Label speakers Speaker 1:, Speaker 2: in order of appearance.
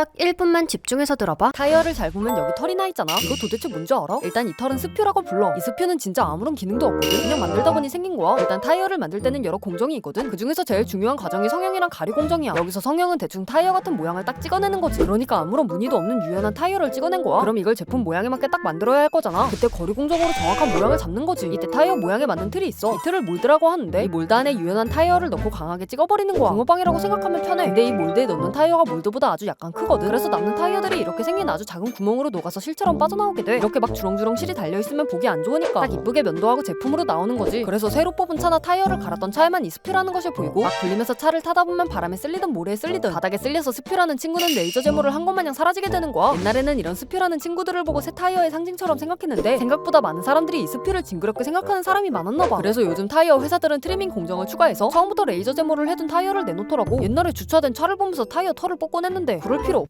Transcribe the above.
Speaker 1: 딱 1분만 집중해서 들어봐.
Speaker 2: 타이어를 잘 보면 여기 털이 나 있잖아. 이거 도대체 뭔지 알아? 일단 이 털은 스퓨라고 불러. 이 스퓨는 진짜 아무런 기능도 없거든. 그냥 만들다 보니 생긴 거야. 일단 타이어를 만들 때는 여러 공정이 있거든. 그 중에서 제일 중요한 과정이 성형이랑 가리 공정이야. 여기서 성형은 대충 타이어 같은 모양을 딱 찍어내는 거지. 그러니까 아무런 무늬도 없는 유연한 타이어를 찍어낸 거야. 그럼 이걸 제품 모양에 맞게 딱 만들어야 할 거잖아. 그때 거리 공정으로 정확한 모양을 잡는 거지. 이때 타이어 모양에 맞는 틀이 있어. 이 틀을 몰드라고 하는데 이 몰드 안에 유연한 타이어를 넣고 강하게 찍어버리는 거야. 붕어빵이라고 생각하면 편해. 근데 이 몰드에 넣는 타이어가 몰드보다 아주 약간 크 거든. 그래서 남는 타이어들이 이렇게 생긴 아주 작은 구멍으로 녹아서 실처럼 빠져나오게 돼. 이렇게 막 주렁주렁 실이 달려있으면 보기 안 좋으니까 딱 이쁘게 면도하고 제품으로 나오는 거지. 그래서 새로 뽑은 차나 타이어를 갈았던 차에만 이 스피라는 것이 보이고 막 굴리면서 차를 타다 보면 바람에 쓸리든 모래에 쓸리든 바닥에 쓸려서 스피라는 친구는 레이저 제모를 한 것 마냥 사라지게 되는 거야. 옛날에는 이런 스피라는 친구들을 보고 새 타이어의 상징처럼 생각했는데 생각보다 많은 사람들이 이 스피를 징그럽게 생각하는 사람이 많았나 봐. 그래서 요즘 타이어 회사들은 트리밍 공정을 추가해서 처음부터 레이저 제모를 해둔 타이어를 내놓더라고. 옛날에 주차된 차를 보면서 타이어 털을 뽑곤 했는데 그럴 필요